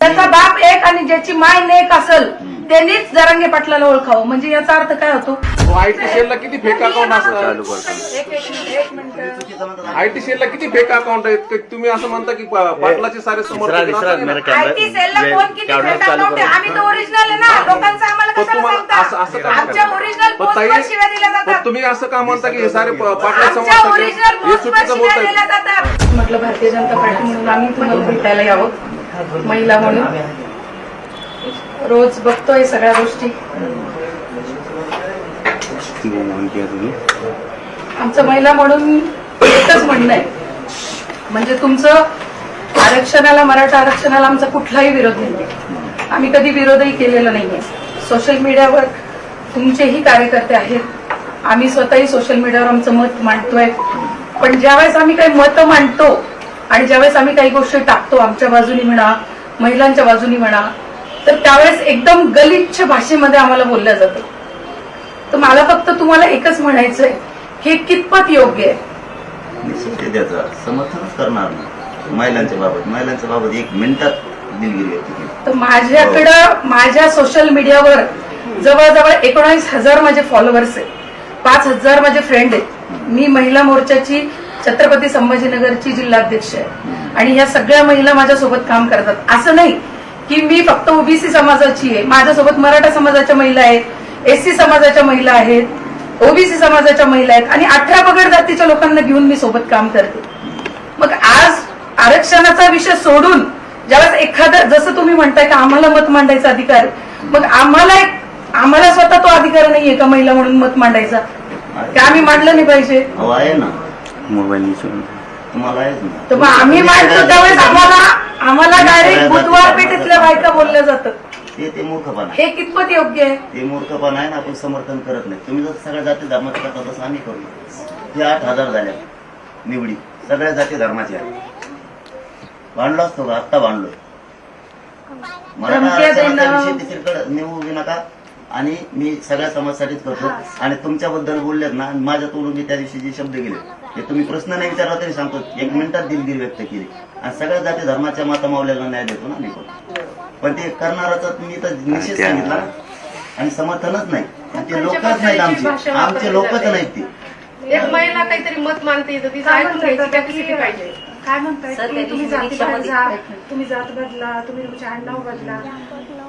त्याचा बाप एक आणि ज्याची माय नेक असल त्यांनीच जरांगे पाटलाला ओळखावं. म्हणजे याचा अर्थ काय होतो? आयटी सेलला किती फेक अकाउंट असतात? आयटी सेलला किती फेक अकाउंट आहेत? की तुम्ही असं म्हणता की पा- पाटलाचे सारे विसरा समर्थक विसरा नसतात? मेरा आयटी सेलला कोण किती कैमरा चालू आम्ही तर ओरिजिनल आहे ना. लोकांचं आम्हाला पण कशाला तुम्हाला असं असं सांगता का आमच्या करता? ओरिजिनल पण ताई- पोस्टवर शिव्या दिल्या पण जातात तुम्ही असं का म्हणता की हे सारे प- पाटला आमच्या समर्थक आहेत? ओरिजिनल हे पोस्टवर चुकीचं शिव्या बोलताय दिल्या जातात. म्हटलं भारतीय जनता पार्टी म्हणून आम्ही तुम्हाला भेटायला यावं. महिला म्हणून? रोज बघतोय सगळ्या गोष्टी. आमचं महिला म्हणून एकच म्हणणं आहे. म्हणजे तुमचं आरक्षणाला मराठा आरक्षणाला आमचा कुठलाही विरोध नाही आम्ही कधी विरोधही केलेला नाहीये. सोशल मीडियावर तुमचेही कार्यकर्ते आहेत. आम्ही स्वतःही सोशल मीडियावर आमचं मत मांडतोय. पण ज्यावेळेस आम्ही काही मतं मांडतो आणि ज्यावेळेस आम्ही काही गोष्टी टाकतो आमच्या बाजूनी म्हणा महिलांच्या बाजूनी म्हणा तर त्यावेळेस एकदम गलिच्छ भाषेमध्ये आम्हाला बोललं जातं. तर मला फक्त तुम्हाला एकच म्हणायचंय हे कितपत योग्य आहे? निश्चित त्याचं समर्थनच करणार नाही. महिलांच्या बाबत महिलांच्या बाबत एक मिनिटात दिलगिरी तर माझ्याकडं माझ्या सोशल मीडियावर जवळजवळ एकोणावीस हजार माझे फॉलोअर्स आहेत. पाच हजार माझे फ्रेंड आहेत. मी महिला मोर्चाची छत्रपती संभाजीनगरची जिल्हाध्यक्ष आहे. आणि या सगळ्या महिला माझ्यासोबत काम करतात. असं नाही की मी फक्त ओबीसी समाजाची आहे. माझ्यासोबत मराठा समाजाच्या महिला आहेत एससी समाजाच्या महिला आहेत ओबीसी समाजाच्या महिला आहेत आणि अठरा पगड जातीच्या लोकांना घेऊन मी सोबत काम करते. मग आज आरक्षणाचा विषय सोडून ज्यावेळेस एखादं जसं तुम्ही म्हणताय की आम्हाला मत मांडायचा अधिकार मग आम्हाला एक आम्हाला स्वतः तो अधिकार नाहीये का महिला म्हणून मत मांडायचा? की आम्ही मांडलं नाही पाहिजे? ना. मोबाईल तुम्हाला आहेच ना तर मग आम्ही त्यावेळेस आम्हाला आम्हाला डायरेक्ट बुधवार पेठेतल्या बायका बोलल्या ते ते मूर्खपणा आहे. हे कितपत योग्य आहे? ते मूर्खपणा आहे ना आपण समर्थन करत नाही. तुम्ही जर सगळ्या जाती धर्माचे करता तसं आम्ही करू हे आठ हजार झाल्या निवडी. सगळ्या जाती धर्माच्या भांडलो असतो का? आत्ता भांडलो. मराठा धमक्या आरक्षणाचा देणं. विषय दुसरीकडे नेऊ बी नका. आणि मी सगळ्या समाजासाठीच करतो. आणि तुमच्याबद्दल बोललेत ना आणि माझ्या तोडून मी त्या दिवशी जे शब्द गेले. ते तुम्ही प्रश्न नाही विचारला तरी सांगतो. एक मिनिटात दिलगिरी व्यक्त केली. आणि सगळ्या जाती धर्माच्या माता मावल्याला न्याय देतो ना मी पण ते करणाराचा तुम्ही तर त्या- सांगितला ना. आणि समर्थनच नाही. आणि ते लोकच नाहीत आमचे. आमचे लोकच. नाहीत ते. एक महिला काहीतरी मत मानते तिचं ऐकून घ्यायची पाहिजे? काय म्हणताय? तुम्ही जाती रिक्षामध्ये- मिनिट. तुम्ही जात बदला तुम्ही तुमचे आडनाव बदला.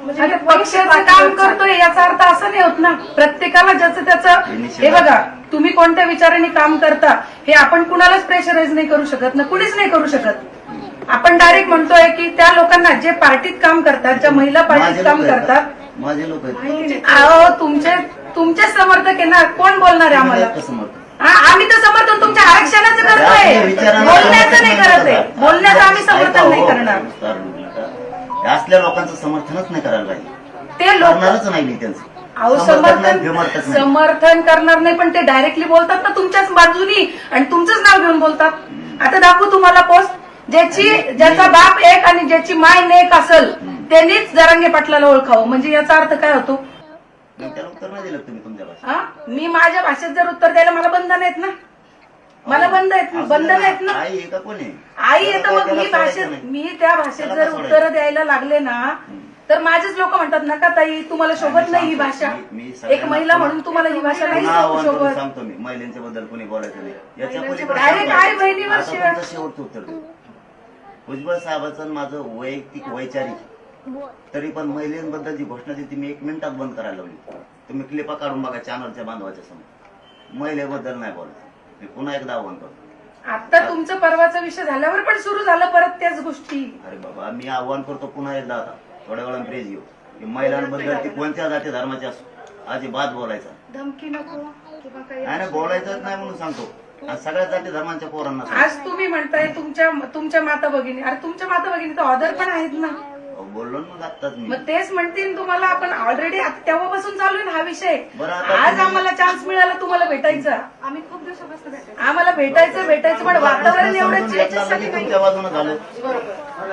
म्हणजे हे पक्षाचं काम करतोय याचा अर्थ असा नाही होत ना. प्रत्येकाला ज्याचं त्याचं हे बघा तुम्ही कोणत्या विचाराने काम करता हे आपण कुणालाच प्रेशराईज नाही करू शकत ना. कुणीच नाही करू शकत. आपण डायरेक्ट म्हणतोय की त्या लोकांना जे पार्टीत काम करतात ज्या महिला पार्टीत काम लोक करतात आहेत माझे लोक आहेत. अहो तुमचे तुमचे समर्थक आहे ना. कोण बोलणार आहे आम्हाला? तुम्ही समर्थन हा, आम्ही तर समर्थन तुमच्या आरक्षणाचं करतोय. बोलण्याचं नाही करत आहे. बोलण्याचं आम्ही समर्थन नाही हो, करणार. असल्या लोकांचं समर्थनच नाही करायला पाहिजे. ते लोक नाही त्यांचं. अहो समर्थन. समर्थन करणार नाही पण ते डायरेक्टली बोलतात ना तुमच्याच बाजूनी आणि तुमचंच नाव घेऊन बोलतात. आता दाखवू तुम्हाला पोस्ट ज्याची ज्याचा बाप एक आणि ज्याची माय नेक असल त्यांनीच जरांगे पाटलाला ओळखावं. म्हणजे याचा अर्थ काय होतो? मग त्याला उत्तर नाही दिलं तुम्ही तुमच्या भाषेत. हा? मी माझ्या भाषेत जर उत्तर द्यायला मला बंधन आहेत ना? मला बंध आहेत असू बंधन आहेत ना? आई आहे का कोणी? आई येतं मग मी भाषेत. मी त्या भाषेत जर उत्तर? द्यायला लागले ना तर माझेच लोक म्हणतात नका ताई तुम्हाला शोभत नाही ही भाषा. एक महिला म्हणून तुम्हाला ही भाषा नाही पुन्हा आव्हान करून शोभत सांगतो मी महिलांच्या बद्दल कोणी बोलायचं नाही. याच्या पलीकडे Direct सांगतो. आई बहिणीवर आता शिव्या. तुमचं शेवटचं उत्तर भुजबळ साहेबाचं आणि माझं वैयक्तिक वैचारिक तरी पण महिलांबद्दल जी घोषणा ती मी एक मिनिटात बंद करायला लावली. तुम्ही क्लिपा काढून बघा चॅनलच्या बांधवाच्या समोर. महिलेबद्दल नाही बोलायचं. मी पुन्हा एकदा आव्हान करतो. आता तुमचं परवाचा विषय झाल्यावर पण सुरू झालं परत त्याच गोष्टी. अरे बाबा मी आव्हान करतो पुन्हा एकदा आता. थोड्या वेळानं प्रेज घेऊ. की महिलांबद्दल ती कोणत्या जाती धर्माची असो अजिबात बोलायचा धमकी नको किंवा काही नाही नाही, बोलायचंच नाही म्हणून सांगतो. आणि सगळ्या जाती धर्मांच्या पोरांना सांगतो. आज तुम्ही म्हणताय तुमच्या तुमच्या माता भगिनी. अरे तुमच्या माता भगिनी तर ऑदर पण आहेत ना. बोललो ना मग आत्ताच मी मग तेच म्हणतील तुम्हाला आपण ऑलरेडी तेव्हापासून चालू आहे ना हा विषय बरं, आता आज तुम्ही- आम्हाला चान्स मिळाला तुम्हाला भेटायचा आम्ही खूप दिवसापासून भेटायचो आम्हाला भेटायचं भेटायचं पण वातावरण एवढं समजून घेतलं याच्यासाठी म्हणजे नाही तुमच्या बाजूनं झालं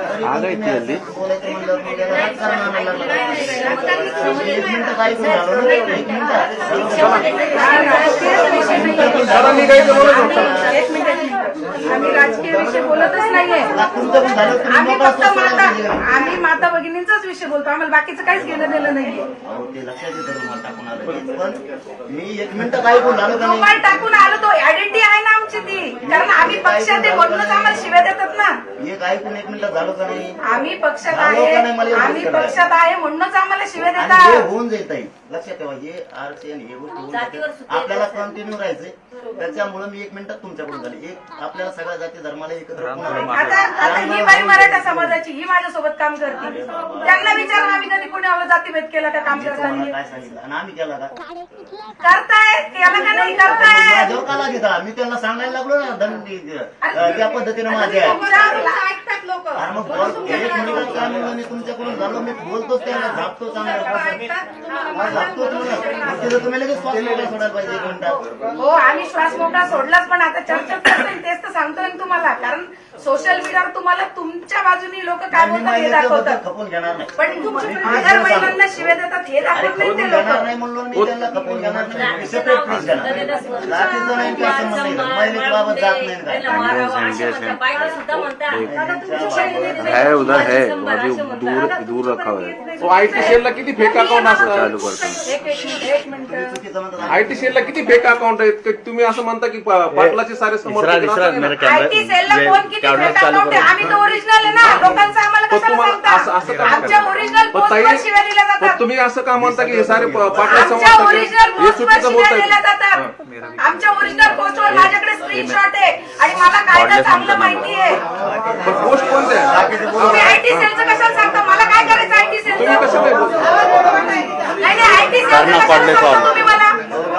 तरी आलं तुम्ही इथे हल्ली. असं बोलायचं म्हणल्यावर मग याला राजकारण आणायला लागलं. एक मिनिटं ऐकून झालं ना? एक मिनिटं. दादा निघायचं बोलत होता एक मिनिट एक मिनिट आम्ही राजकीय विषय बोलतच नाहीये. आम्ही फक्त माता. आम्ही माता भगिनींचाच विषय बोलतो. आम्हाला बाकीचं काहीच घेणं देणं नाहीये. अहो ते लक्षात येतं तुम्हाला टाकून आलं पण मी एक मिनिट काय बोललो आलो का नाही? मोबाईल टाकून आलो तो आयडेंटिटी आहे ना आमची ती. कारण आम्ही पक्षात आहे म्हणूनच आम्हाला शिव्या देतात ना. एक ऐकून एक मिनिट झालो का नाही? आम्ही पक्षात आहे. आम्ही. पक्षात आहे म्हणूनच आम्हाला शिव्या आणि हे देतात. होऊन जाईल ताई. लक्षात ठेवा हे आरक्षण हे गोष्टी आपल्याला कंटिन्यू राहायचंय. त्याच्यामुळे मी एक मिनिटात तुमच्याकडून झाले. एक आपल्याला सगळ्या जाती धर्माला एकत्र पुन्हा आता आता ही बाई मराठा समाजाची ही माझ्यासोबत काम करते. त्यांना विचारा आम्ही कधी कुणी जातीभेद केला का काम करताना काय सांगितलं? आणि आम्ही केला का? करताय. केला का नाही? करताय. माझ्यावर का लागिता मी त्यांना सांगायला लागलो ना अं, त्या पद्धतीने माझे आहे ऐकतात लोक. अरे मग बोल. एक मिनिटात काय म्हणलं मी तुमच्याकडून झालो मी बोलतोच त्यांना झापतो चांगला. तुम्ही लगेच सोडायला पाहिजे हो आम्ही श्वास मोठा सोडलाच पण आता चर्चा करतोय तेच तर सांगतोय ना तुम्हाला. कारण सोशल मीडियावर तुम्हाला तुमच्या बाजूनी लोक काय बोलतात हे दाखवतात. खपून घेणार नाही. पण अगर महिलांना शिव्या देतात हे दाखवत नाही ते लोक. नाही म्हणून मी त्यांना खपून घेणार नाही. सेपरेट पीस घेणार जातीचं नाही काय संबंध नाही महिलेच्या बाबत जात नाही काय? है उधर है वो अभी दूर दूर रखा हुआ है तो आयटी सेलला किती फेक अकाउंट चालू करता. एक एक मिनिट एक मिनिट. चुकीचं म्हणतात आयटी सेलला किती फेक अकाउंट आहेत की तुम्ही असं म्हणता की पाटलाचे सारे समर्थक ना? आयटी सेलला कोण किती फेक अकाउंट आहे. आम्ही तर ओरिजिनल आहे ना. लोकांचं आम्हाला पण कशाला तुम्हाला असं असं सांगता का आमच्या ओरिजिनल पण पोस्टवर शिव्या दिल्या पण जातात. तुम्ही असं का म्हणता की हे सारे प- पाटला आमच्या ओरिजिनल आहेत? हे पोस्टवर चुकीचं शिव्या दिल्या बोलताय जातात. आमच्या ओरिजिनल पोस्टवर माझ्याकडे स्क्रीनशॉट आहे. आणि मला कायदा चांगलं माहिती आहे. पण पोस्ट कोणते आहे? तुम्ही आयटी सेलचं कशाला सांगता? मला काय करायचं आयटी तुम्ही सेलचं कसं काय बोलता? नाही नाही आयटी सेलचं कशाला सांगता तुम्ही मला?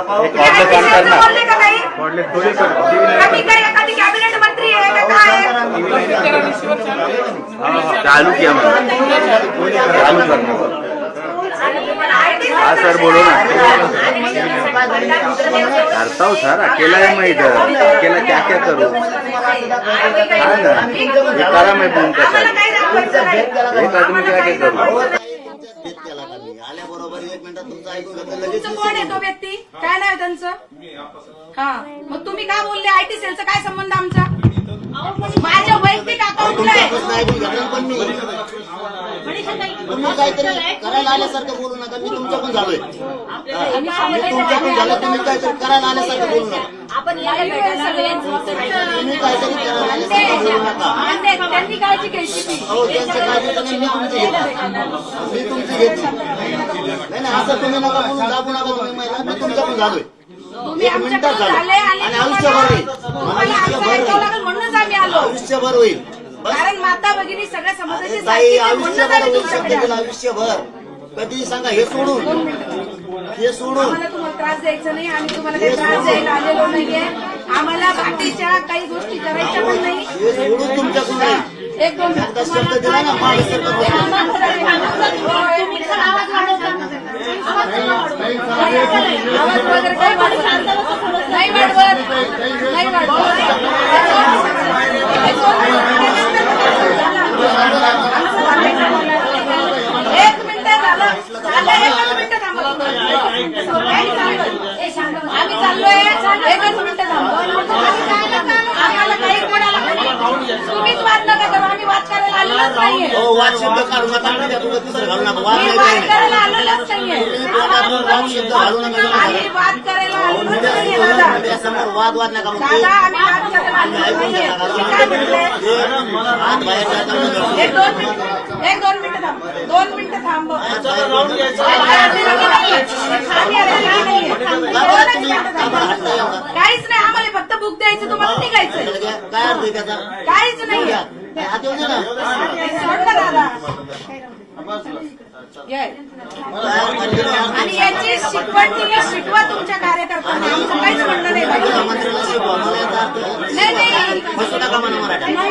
तुम्ही आयटी सेलचं बोलले का काही? का मी काय एखादी कॅबिनेट मंत्री आहे का काय चालू किया चालू करना हाँ सर बोलो ना करता हूँ सर अकेला है मैं इधर अकेला क्या क्या करूँ हाँ ना ये करा मैं बूम का आम्हाला एक आदमी क्या क्या करूँ आल्याबरोबर एक मिनिटात तुमचं ऐकून लगेच तुमचं कोण आहे तो व्यक्ती काय नाव आहे त्यांचं हा मग तुम्ही काय बोलले आयटी सेलचा काय संबंध आमचा. माझ्या वैयक्तिक अकाउंटला आहे. तुमच्यापासून ऐकून घेतलं पण मी तुम्ही काहीतरी करायला आल्यासारखं बोलू नका. मी तुमच्याकडून झालोय. मी तुमच्याकडून झालं तुम्ही काहीतरी करायला आल्यासारखं बोलू नका. आपण याला भेटायला यांचं तुम्ही काहीतरी करायला आल्यासारखं बोलू नका. आणि त्यांनी काळजी घ्यायची अहो त्यांचं काळजी तर नाही मी तुमची घेतली मी तुमची घेतली नाही नाही असं तुम्ही नका बोलून दाबू नका तुम्ही महिला मी तुमच्याकडून झालोय. तुम्ही एक मिनिटात आमच्याकडून झालं. झाले आणि आणि आयुष्यभर तुम्हाला आमचं आयुष्यभर ऐकावं होईल लागेल म्हणूनच आम्ही आलो आयुष्यभर होईल कारण माता भगिनी सगळ्या समाजाची ताई आयुष्यभर होईल शब्द. दिला आयुष्यभर कधी सांगा हे सोडून हे सोडून आम्हाला तुम्हाला त्रास द्यायचा नाही आम्ही तुम्हाला काही त्रास द्यायला आलेलो नाहीये आम्हाला बाकीच्या काही गोष्टी करायच्या पण नाही हे सोडून तुमच्याकडून एक दोन एकदा शब्द दिला ना आवाज वगैरे काही वाढवत नाही वाढवत नाही वाढवत एक मिनिट झालं. एकच मिनिट थांबा. आम्ही चाललोय. एकच मिनिट थांबा आम्हाला काही कोणाला तुम्हीच वाद नका करू आम्ही वाद करायला आलेलोच नाहीये हो वाद शब्द काढू नका आणि त्यात उगाच दुसरं घालू नका वाद मी नाही वाद काही नाही करायला आलेलोच नाहीये. तुम्ही वाद शब्द घालू नका आम्ही वाद करायला आलेलोच नाहीये दादा. त्यासमोर वाद वाद नका म्हणू. दादा आम्ही वाद करायला आलेलो नाहीये. मी काय म्हणते हात बाहेर जाता नका. एक दोन मिनिट एक दोन मिनिटं थांब. दोन मिनिटं थांब. काहीच नाही. आम्हाला फक्त बुक द्यायचं तुम्हाला निघायचं काय अर्थ आहे त्याचा? काहीच नाही हात येऊ दे ना आणि याची शिकवण तुम्ही शिकवा तुमच्या कार्यकर्त्यांना. आमचं काहीच म्हणणं नाही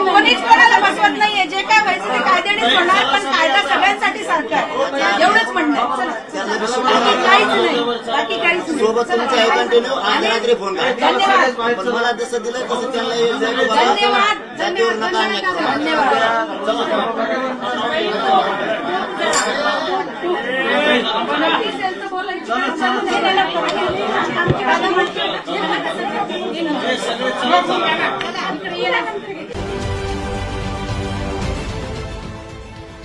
कोणीच कोणाला बसवत नाहीये. जे काय व्हायचं ते कायद्यानेच होणार पण कायदा सगळ्यांसाठी सारखा आहे. एवढंच म्हणणं आहे. चला. बाकी काहीच नाही. बाकी काहीच नाही. सोबत तुमचे आहे कंटिन्यू आज रात्री फोन करा. पण मला जसं दिलं तसं त्यांना येईल जाईल. बघा. धन्यवाद जातीवर नका अन्याय करू. धन्यवाद बोलायचं